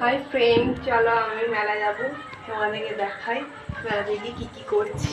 Hi friend চলো আমি মেলা যাব তোমাদেরকে দেখাই মেলা দেখি কী কী করছি।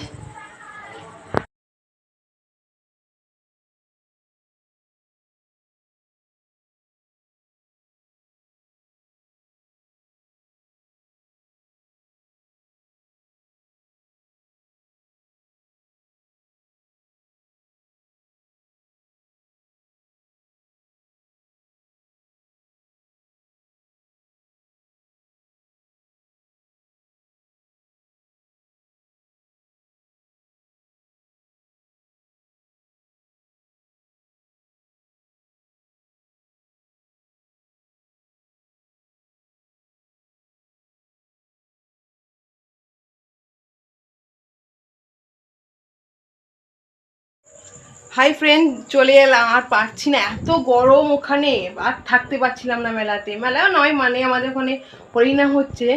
হাই ফ্রেন্ড চলে এলাম। আর পারছি না। এত গরম ওখানে। আর থাকতে পারছিলাম না মেলাতে। মেলাও নয় মানে আমাদের ওখানে হরিণা হচ্ছে।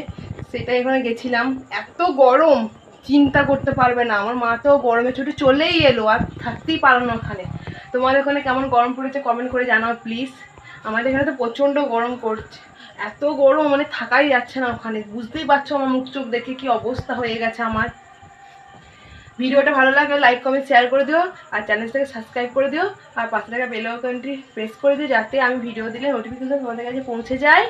সেটা এখানে গেছিলাম। এত গরম। চিন্তা করতে পারবে না। আমার মা তো গরমে ছুটে চলেই এলো। আর থাকতেই পারল না ওখানে। তোমাদের ওখানে কেমন গরম পড়েছে কমেন্ট করে জানাও প্লিজ আমাদের এখানে তো প্রচণ্ড গরম পড়ছে। এত গরম মানে থাকাই যাচ্ছে না ওখানে। বুঝতেই পারছ আমার মুখ চোখ দেখে কি অবস্থা হয়ে গেছে আমার। ভিডিওটা ভালো লাগলে লাইক কমেন্ট শেয়ার করে দিও, আর চ্যানেলটাকে সাবস্ক্রাইব করে দিও, আর পাশে থাকা বেল আইকনটি প্রেস করে দিও, যাতে আমি ভিডিও দিলে নোটিফিকেশন তোমাদের কাছে পৌঁছে যায়।